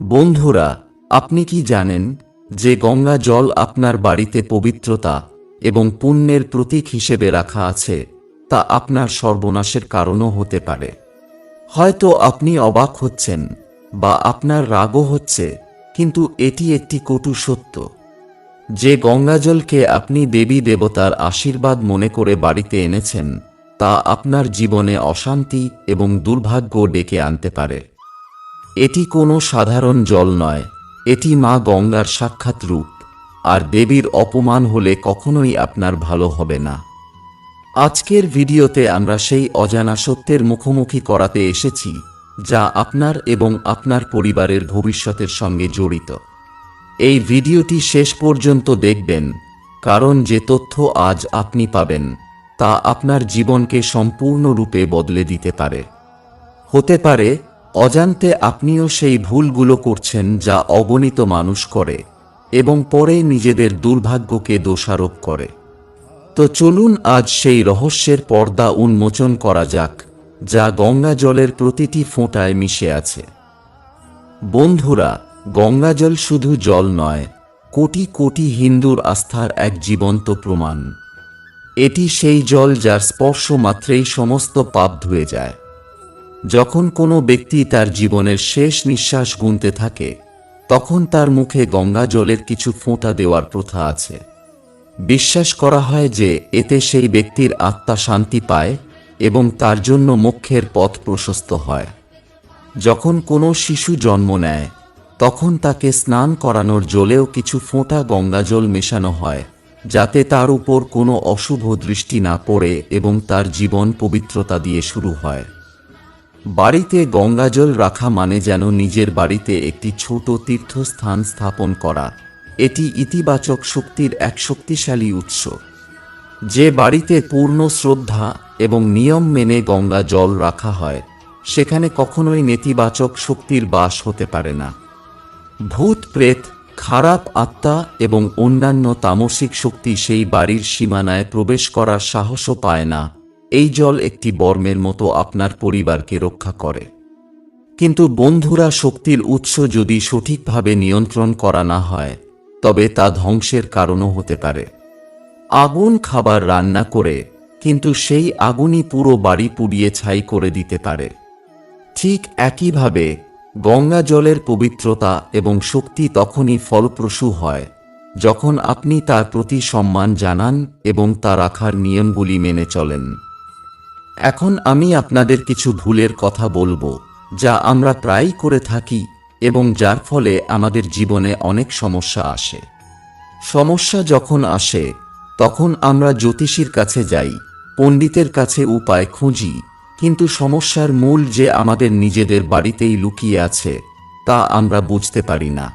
বন্ধুরা, আপনি কি জানেন যে গঙ্গা জল আপনার বাড়িতে পবিত্রতা এবং পুণ্যের প্রতীক হিসেবে রাখা আছে, তা আপনার সর্বনাশের কারণও হতে পারে। হয়তো আপনি অবাক হচ্ছেন বা আপনার রাগও হচ্ছে, কিন্তু এটি একটি কটু সত্য। যে গঙ্গাজলকে আপনি দেবী দেবতার আশীর্বাদ মনে করে বাড়িতে এনেছেন, তা আপনার জীবনে অশান্তি এবং দুর্ভাগ্য ডেকে আনতে পারে। এটি কোনো সাধারণ জল নয়। এটি মা গঙ্গার সাক্ষাৎ রূপ। আর দেবীর অপমান হলে কখনোই আপনার ভালো হবে না। আজকের ভিডিওতে আমরা সেই অজানা সত্যের মুখোমুখি করাতে এসেছি, যা আপনার এবং আপনার পরিবারের ভবিষ্যতের সঙ্গে জড়িত। এই ভিডিওটি শেষ পর্যন্ত দেখবেন, কারণ যে তথ্য আজ আপনি পাবেন, তা আপনার জীবনকে সম্পূর্ণরূপে বদলে দিতে পারে। হতে পারে অজান্তে আপনিও সেই ভুলগুলো করছেন যা অগণিত মানুষ করে এবং পরে নিজেদের দুর্ভাগ্যকে দোষারোপ করে। তো চলুন আজ সেই রহস্যের পর্দা উন্মোচন করা যাক, যা গঙ্গা জলের প্রতিটি ফোঁটায় মিশে আছে। বন্ধুরা গঙ্গাজল শুধু জল নয়, কোটি কোটি হিন্দুর আস্থার এক জীবন্ত প্রমাণ। এটি সেই জল যার স্পর্শ মাত্রেই সমস্ত পাপ ধুয়ে যায়। যখন কোনো ব্যক্তি তার জীবনের শেষ নিঃশ্বাস গুনতে থাকে, তখন তার মুখে গঙ্গা জলের কিছু ফোঁটা দেওয়ার প্রথা আছে। বিশ্বাস করা হয় যে এতে সেই ব্যক্তির আত্মা শান্তি পায় এবং তার জন্য মোক্ষের পথ প্রশস্ত হয়। যখন কোনো শিশু জন্ম নেয়, তখন তাকে স্নান করানোর জলেও কিছু ফোঁটা গঙ্গাজল মেশানো হয়, যাতে তার উপর কোনো অশুভ দৃষ্টি না পড়ে এবং তার জীবন পবিত্রতা দিয়ে শুরু হয়। বাড়িতে গঙ্গাজল রাখা মানে যেন নিজের বাড়িতে একটি ছোট তীর্থস্থান স্থাপন করা। এটি ইতিবাচক শক্তির এক শক্তিশালী উৎস। যে বাড়িতে পূর্ণ শ্রদ্ধা এবং নিয়ম মেনে গঙ্গা জল রাখা হয়, সেখানে কখনোই নেতিবাচক শক্তির বাস হতে পারে না। ভূত, প্রেত, খারাপ আত্মা এবং অন্যান্য তামসিক শক্তি সেই বাড়ির সীমানায় প্রবেশ করার সাহসও পায় না। এই জল একটি বর্মের মতো আপনার পরিবারকে রক্ষা করে। কিন্তু বন্ধুরা, শক্তির উৎস যদি সঠিকভাবে নিয়ন্ত্রণ করা না হয়, তবে তা ধ্বংসের কারণও হতে পারে। আগুন খাবার রান্না করে, কিন্তু সেই আগুনই পুরো বাড়ি পুড়িয়ে ছাই করে দিতে পারে। ঠিক একইভাবে গঙ্গা জলের পবিত্রতা এবং শক্তি তখনই ফলপ্রসূ হয়, যখন আপনি তার প্রতি সম্মান জানান এবং তা রাখার নিয়মগুলি মেনে চলেন। এখন আমি আপনাদের কিছু ভুলের কথা বলব, যা আমরা প্রায়ই করে থাকি এবং যার ফলে আমাদের জীবনে অনেক সমস্যা আসে। সমস্যা যখন আসে, তখন আমরা জ্যোতিষীর কাছে যাই, পণ্ডিতের কাছে উপায় খুঁজি, কিন্তু সমস্যার মূল যে আমাদের নিজেদের বাড়িতেই লুকিয়ে আছে, তা আমরা বুঝতে পারি না।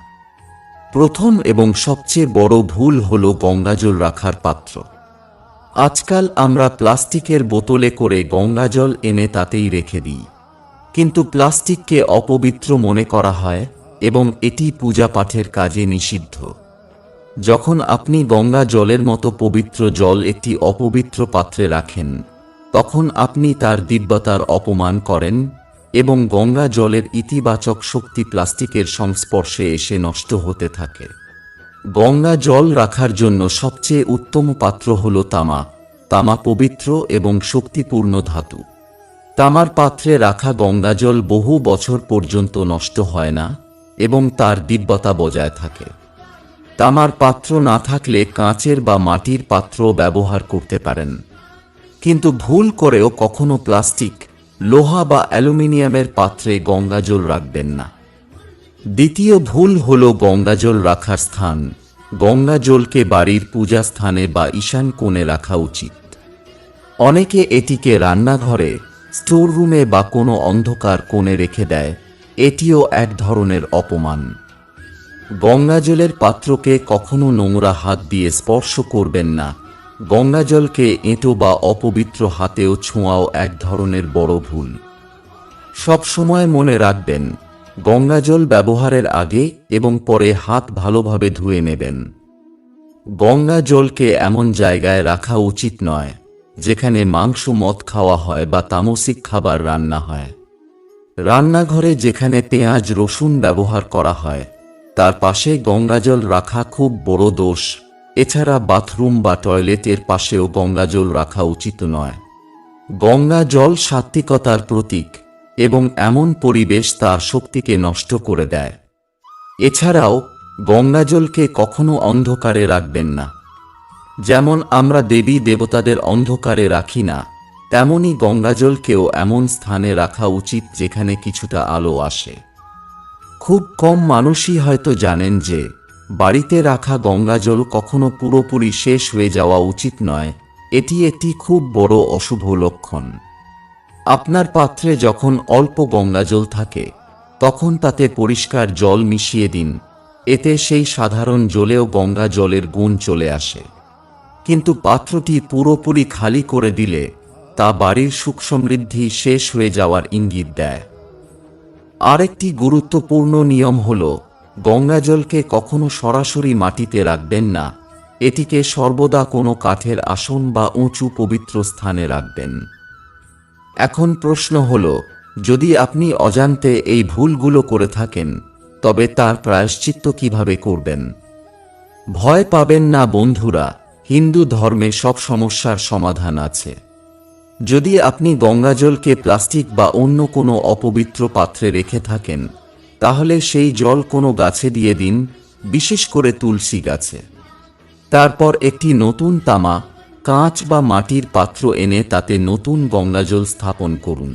প্রথম এবং সবচেয়ে বড় ভুল হল গঙ্গাজল রাখার পাত্র। আজকাল আমরা প্লাস্টিকের বোতলে করে গঙ্গাজল এনে তাতেই রেখে দিই। কিন্তু প্লাস্টিককে অপবিত্র মনে করা হয় এবং এটি পূজা পাঠের কাজে নিষিদ্ধ। যখন আপনি গঙ্গা জলের মতো পবিত্র জল একটি অপবিত্র পাত্রে রাখেন, তখন আপনি তার দিব্যতার অপমান করেন এবং গঙ্গা জলের ইতিবাচক শক্তি প্লাস্টিকের সংস্পর্শে এসে নষ্ট হতে থাকে। গঙ্গা জল রাখার জন্য সবচেয়ে উত্তম পাত্র হল তামা। তামা পবিত্র এবং শক্তিপূর্ণ ধাতু। তামার পাত্রে রাখা গঙ্গাজল বহু বছর পর্যন্ত নষ্ট হয় না এবং তার দিব্যতা বজায় থাকে। তামার পাত্র না থাকলে কাঁচের বা মাটির পাত্র ব্যবহার করতে পারেন। কিন্তু ভুল করেও কখনো প্লাস্টিক, লোহা বা অ্যালুমিনিয়ামের পাত্রে গঙ্গাজল রাখবেন না। দ্বিতীয় ভুল হল গঙ্গাজল রাখার স্থান। গঙ্গাজলকে বাড়ির পূজা স্থানে বা ঈশান কোণে রাখা উচিত। অনেকে এটিকে রান্নাঘরে স্টোর রুমে বা কোনো অন্ধকার কোণে রেখে দেয়। এটিও এক ধরনের অপমান। গঙ্গাজলের পাত্রকে কখনো নোংরা হাত দিয়ে স্পর্শ করবেন না। গঙ্গাজলকে এঁটো বা অপবিত্র হাতেও ছোঁয়াও এক ধরনের বড় ভুল। সব সময় মনে রাখবেন গঙ্গাজল ব্যবহারের আগে এবং পরে হাত ভালোভাবে ধুয়ে নেবেন। গঙ্গা জলকে এমন জায়গায় রাখা উচিত নয়, যেখানে মাংস মদ খাওয়া হয় বা তামসিক খাবার রান্না হয়। রান্নাঘরে যেখানে পেঁয়াজ, রসুন ব্যবহার করা হয়, তার পাশে গঙ্গাজল রাখা খুব বড় দোষ। এছাড়া বাথরুম বা টয়লেটের পাশেও গঙ্গাজল রাখা উচিত নয়। গঙ্গা জল সাত্ত্বিকতার প্রতীক। এবং এমন পরিবেশ তার শক্তিকে নষ্ট করে দেয়। এছাড়াও, গঙ্গাজলকে কখনো অন্ধকারে রাখবেন না। যেমন আমরা দেবী দেবতাদের অন্ধকারে রাখি না, তেমনি গঙ্গাজলকেও এমন স্থানে রাখা উচিত যেখানে কিছুটা আলো আসে। খুব কম মানুষই হয়তো জানেন যে, বাড়িতে রাখা গঙ্গাজল কখনো পুরোপুরি শেষ হয়ে যাওয়া উচিত নয়। এটি একটি খুব বড় অশুভ লক্ষণ। আপনার পাত্রে যখন অল্প গঙ্গাজল থাকে, তখন তাতে পরিষ্কার জল মিশিয়ে দিন। এতে সেই সাধারণ জলেও গঙ্গা জলের গুণ চলে আসে। কিন্তু পাত্রটি পুরোপুরি খালি করে দিলে, তা বাড়ির সুখ সমৃদ্ধি শেষ হয়ে যাওয়ার ইঙ্গিত দেয়। আরেকটি গুরুত্বপূর্ণ নিয়ম হল গঙ্গাজলকে কখনো সরাসরি মাটিতে রাখবেন না। এটিকে সর্বদা কোনো কাঠের আসন বা উঁচু পবিত্র স্থানে রাখবেন। এখন প্রশ্ন হল, যদি আপনি অজান্তে এই ভুলগুলো করে থাকেন, তবে তার প্রায়শ্চিত্ত কীভাবে করবেন? ভয় পাবেন না বন্ধুরা, হিন্দু ধর্মে সব সমস্যার সমাধান আছে। যদি আপনি গঙ্গাজলকে প্লাস্টিক বা অন্য কোনো অপবিত্র পাত্রে রেখে থাকেন, তাহলে সেই জল কোনো গাছে দিয়ে দিন, বিশেষ করে তুলসী গাছে। তারপর একটি নতুন তামা কাঁচ বা মাটির পাত্র এনে তাতে নতুন গঙ্গাজল স্থাপন করুন।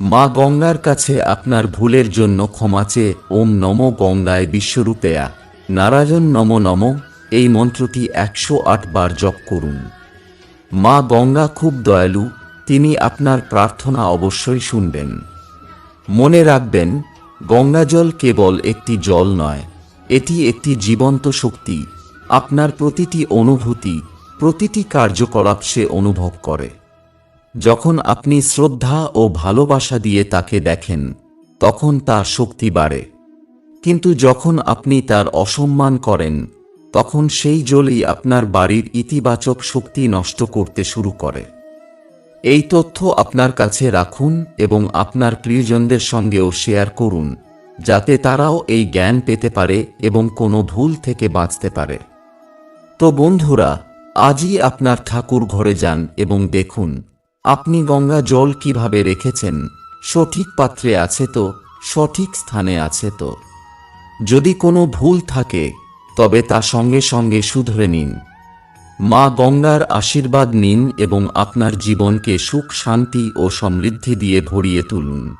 মা গঙ্গার কাছে আপনার ভুলের জন্য ক্ষমা চেয়ে ওম নম গঙ্গায় বিশ্বরূপেয়া। নারায়ণ নম নম, এই মন্ত্রটি একশো আট বার জপ করুন। মা গঙ্গা খুব দয়ালু, তিনি আপনার প্রার্থনা অবশ্যই শুনবেন। মনে রাখবেন, গঙ্গাজল কেবল একটি জল নয়, এটি একটি জীবন্ত শক্তি, আপনার প্রতিটি অনুভূতি প্রতিটি কার্যকলাপ সে অনুভব করে। যখন আপনি শ্রদ্ধা ও ভালোবাসা দিয়ে তাকে দেখেন, তখন তার শক্তি বাড়ে। কিন্তু যখন আপনি তার অসম্মান করেন, তখন সেই জলই আপনার বাড়ির ইতিবাচক শক্তি নষ্ট করতে শুরু করে। এই তথ্য আপনার কাছে রাখুন এবং আপনার প্রিয়জনদের সঙ্গেও শেয়ার করুন, যাতে তারাও এই জ্ঞান পেতে পারে এবং কোনো ভুল থেকে বাঁচতে পারে। তো বন্ধুরা আজই আপনার ঠাকুর ঘরে যান এবং দেখুন, আপনি গঙ্গা জল কীভাবে রেখেছেন, সঠিক পাত্রে আছে তো, সঠিক স্থানে আছে তো। যদি কোনো ভুল থাকে, তবে তা সঙ্গে সঙ্গে শুধরে নিন। মা গঙ্গার আশীর্বাদ নিন এবং আপনার জীবনকে সুখ, শান্তি ও সমৃদ্ধি দিয়ে ভরিয়ে তুলুন।